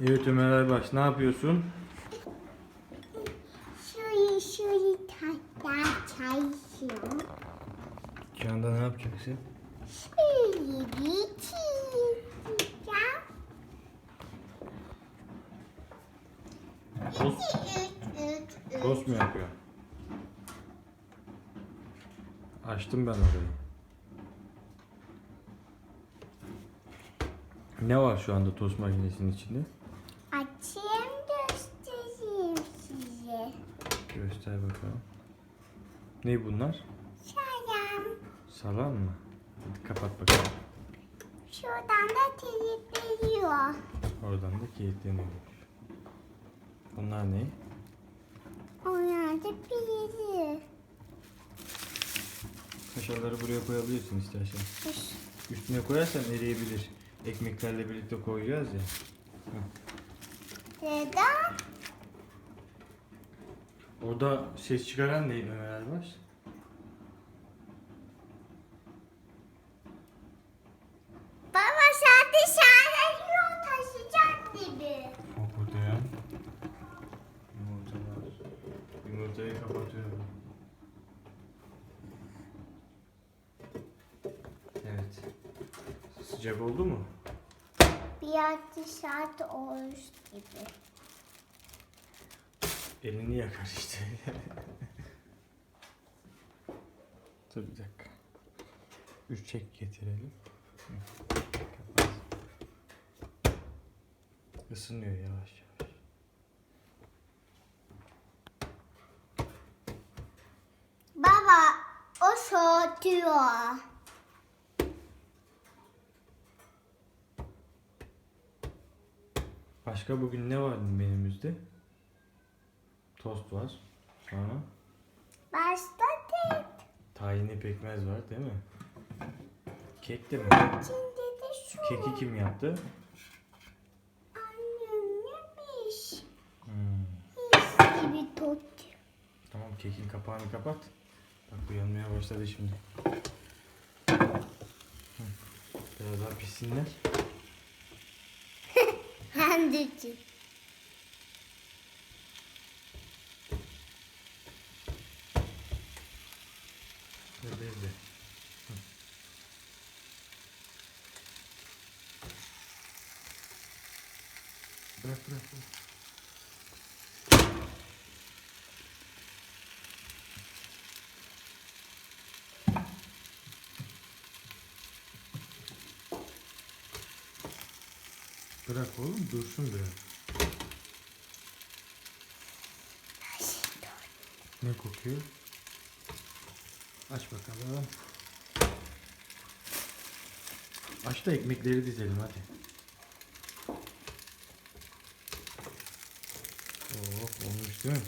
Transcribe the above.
Evet Ömer Aybaş ne yapıyorsun? Şöyle şöyle tatlı çalışıyorum. Şu anda ne yapacaksın? Şöyle bir çizeceğim. Tost mu yapıyor? Açtım ben orayı. Ne var şu anda tost makinesinin içinde? Açayım göstereyim size. Göster bakalım. Ne bunlar? Şayan. Salam mı? Hadi kapat bakalım. Şuradan da telipleniyor. Oradan da kilitleniyor. Bunlar ne? Onlar da pili. Kaşarları buraya koyabilirsin istersen. Üstüne koyarsan eriyebilir. Ekmeklerle birlikte koyacağız ya. Neden? Orada ses çıkaran neydi Ömer Erbaş? Baba sen dışarıda yol taşıyacak gibi. O burada ya. Yumurtalar. Yumurtayı kapatıyorum. Evet. Sıcak oldu mu? Biraz dışarıda olmuş gibi. Elini yakar işte. Dur bir dakika. Üç çek getirelim. Kapat. Isınıyor yavaş yavaş. Baba o soğutuyor. Başka bugün ne var menümüzde? Tost var. Sonra Başta tek. tahinli pekmez var değil mi? Kek de mi? İçinde de şu. Keki kim yaptı? Annem yemiş. Hmm. Mis gibi tut. Tamam kekin kapağını kapat. Bak bu yanmaya başladı şimdi. Hı. Biraz daha pişsinler. Hem de çift. Ve bezle. Hı. Bırak bırak bırak. Bırak oğlum dursun biraz. Ne kokuyor? Aç bakalım. Aç da ekmekleri dizelim hadi. Oh olmuş değil mi?